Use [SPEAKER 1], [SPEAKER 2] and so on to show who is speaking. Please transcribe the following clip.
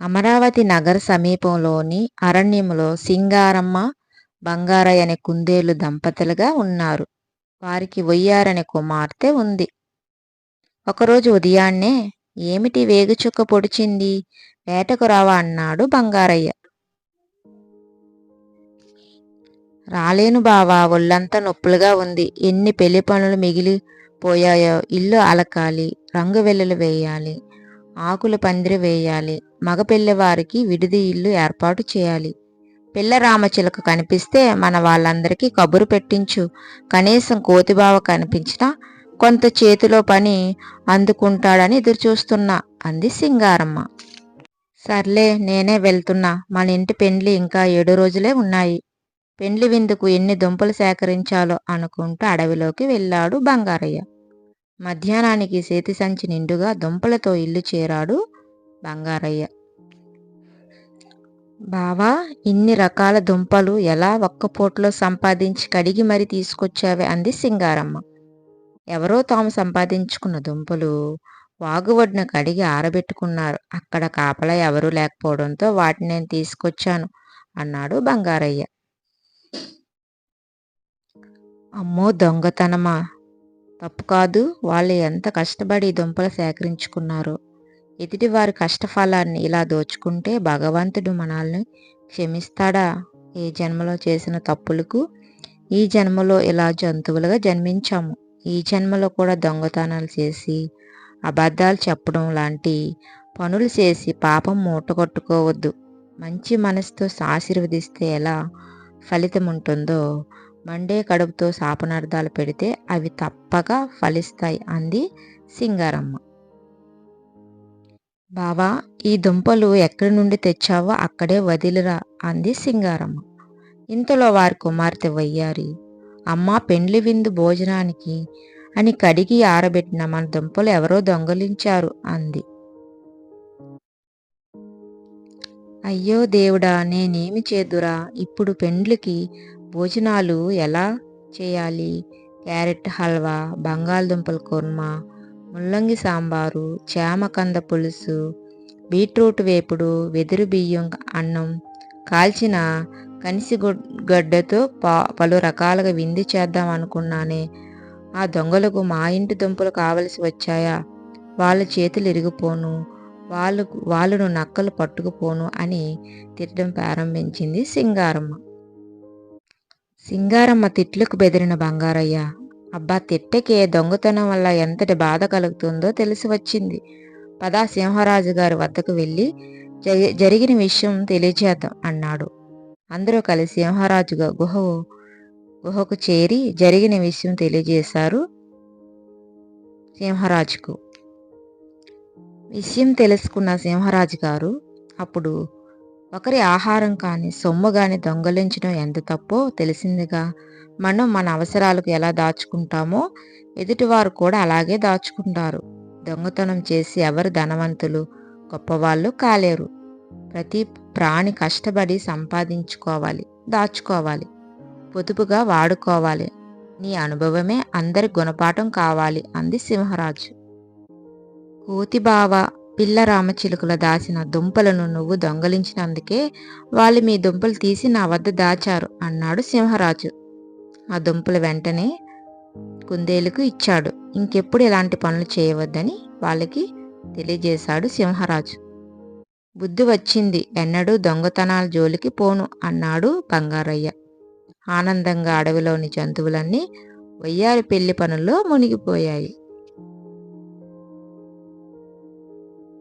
[SPEAKER 1] అమరావతి నగర సమీపంలోని అరణ్యంలో సింగారమ్మ బంగారయ్య అనే కుందేలు దంపతులుగా ఉన్నారు. వారికి వయ్యారనే కుమార్తె ఉంది. ఒకరోజు ఉదయాన్నే ఏమిటి వేగుచుక్క పొడిచింది? వేటకు రావా? అన్నాడు బంగారయ్య. రాలేను బావా ఒళ్ళంతా నొప్పులుగా ఉంది. ఎన్ని పెళ్ళి పనులు మిగిలిపోయాయో ఇల్లు అలకాలి రంగు వెల్లులు వేయాలి ఆకులు పందిరి వేయాలి మగ వారికి విడిది ఇల్లు ఏర్పాటు చేయాలి. పిల్ల రామచిలక కనిపిస్తే మన వాళ్ళందరికీ కబురు పెట్టించు. కనీసం కోతిబావ కనిపించినా కొంత చేతిలో పని అందుకుంటాడని ఎదురుచూస్తున్నా అంది సింగారమ్మ. సర్లే నేనే వెళ్తున్నా. మన ఇంటి పెండ్లి ఇంకా ఏడు రోజులే ఉన్నాయి. పెండ్లి విందుకు ఎన్ని దుంపలు సేకరించాలో అనుకుంటూ అడవిలోకి వెళ్ళాడు బంగారయ్య. మధ్యాహ్నానికి సేతి సంచి నిండుగా దుంపలతో ఇల్లు చేరాడు బంగారయ్య. బావా ఇన్ని రకాల దుంపలు ఎలా ఒక్క పూటలో సంపాదించి కడిగి మరి తీసుకొచ్చావే? అంది సింగారమ్మ. ఎవరో తాము సంపాదించుకున్న దుంపలు వాగువడ్న కడిగి ఆరబెట్టుకున్నారు. అక్కడ కాపలా ఎవరూ లేకపోవడంతో వాటిని నేను తీసుకొచ్చాను అన్నాడు బంగారయ్య. అమ్మో దొంగతనమా? తప్పు కాదు వాళ్ళు ఎంత కష్టపడి దుంపలు సేకరించుకున్నారో. ఎదుటి వారి కష్టఫలాన్ని ఇలా దోచుకుంటే భగవంతుడు మనల్ని క్షమిస్తాడా? ఏ జన్మలో చేసిన తప్పులకు ఈ జన్మలో ఇలా జంతువులుగా జన్మించాము. ఈ జన్మలో కూడా దొంగతనాలు చేసి అబద్ధాలు చెప్పడం లాంటి పనులు చేసి పాపం మూటగొట్టుకోవద్దు మంచి మనసుతో ఆశీర్వదిస్తే ఎలా ఫలితం ఉంటుందో మండే కడుపుతో శాపనార్థాలు పెడితే అవి తప్పక ఫలిస్తాయి అంది సింగారమ్మ. బావా ఈ దుంపలు ఎక్కడి నుండి తెచ్చావో అక్కడే వదిలిరా అంది సింగారమ్మ. ఇంతలో వారి కుమార్తె వయ్యారి అమ్మ పెండ్లి విందు భోజనానికి అని కడిగి ఆరబెట్టిన మన దుంపలు ఎవరో దొంగలించారు అంది. అయ్యో దేవుడా నేనేమి చేదురా ఇప్పుడు పెండ్లికి భోజనాలు ఎలా చేయాలి? క్యారెట్ హల్వా బంగాళదుంపల కుర్మా ముల్లంగి సాంబారు చామకంద పులుసు బీట్రూట్ వేపుడు వెదురు బియ్యం అన్నం కాల్చిన కనిసి గడ్డతో పా పలు రకాలుగా విందు చేద్దాం అనుకున్నానే. ఆ దొంగలకు మా ఇంటి దుంపలు కావలసి వచ్చాయా? వాళ్ళ చేతులు ఇరిగిపోను వాళ్ళు వాళ్ళను నక్కలు పట్టుకుపోను అని తిట్టడం ప్రారంభించింది సింగారమ్మ. సింగారమ్మ తిట్లకు బెదిరిన బంగారయ్య. అబ్బా తిట్టకే దొంగతనం వల్ల ఎంతటి బాధ కలుగుతుందో తెలిసి వచ్చింది. పదా సింహరాజు గారి వద్దకు వెళ్ళి జరిగిన విషయం తెలియజేద్దాం అన్నాడు. అందరూ కలిసి సింహరాజుగా గుహ గుహకు చేరి జరిగిన విషయం తెలియజేశారు సింహరాజుకు. విషయం తెలుసుకున్న సింహరాజు గారు అప్పుడు ఒకరి ఆహారం కానీ సొమ్ము కానీ దొంగలించడం ఎంత తప్పో తెలిసిందిగా. మనం మన అవసరాలకు ఎలా దాచుకుంటామో ఎదుటివారు కూడా అలాగే దాచుకుంటారు. దొంగతనం చేసి ఎవరు ధనవంతులు గొప్పవాళ్ళు కాలేరు. ప్రతి ప్రాణి కష్టపడి సంపాదించుకోవాలి దాచుకోవాలి పొదుపుగా వాడుకోవాలి. నీ అనుభవమే అందరి గుణపాఠం కావాలి అంది సింహరాజు. కోతిబావ పిల్ల రామచిలుకల దాచిన దుంపలను నువ్వు దొంగలించినందుకే వాళ్ళు మీ దుంపలు తీసి నా వద్ద దాచారు అన్నాడు సింహరాజు. ఆ దుంపలు వెంటనే కుందేలుకు ఇచ్చాడు. ఇంకెప్పుడు ఇలాంటి పనులు చేయవద్దని వాళ్ళకి తెలియజేశాడు సింహరాజు. బుద్ధి వచ్చింది. ఎన్నడూ దొంగతనాల జోలికి పోను అన్నాడు బంగారయ్య. ఆనందంగా అడవిలోని జంతువులన్నీ వయ్యారి పెళ్ళి పనుల్లో మునిగిపోయాయి.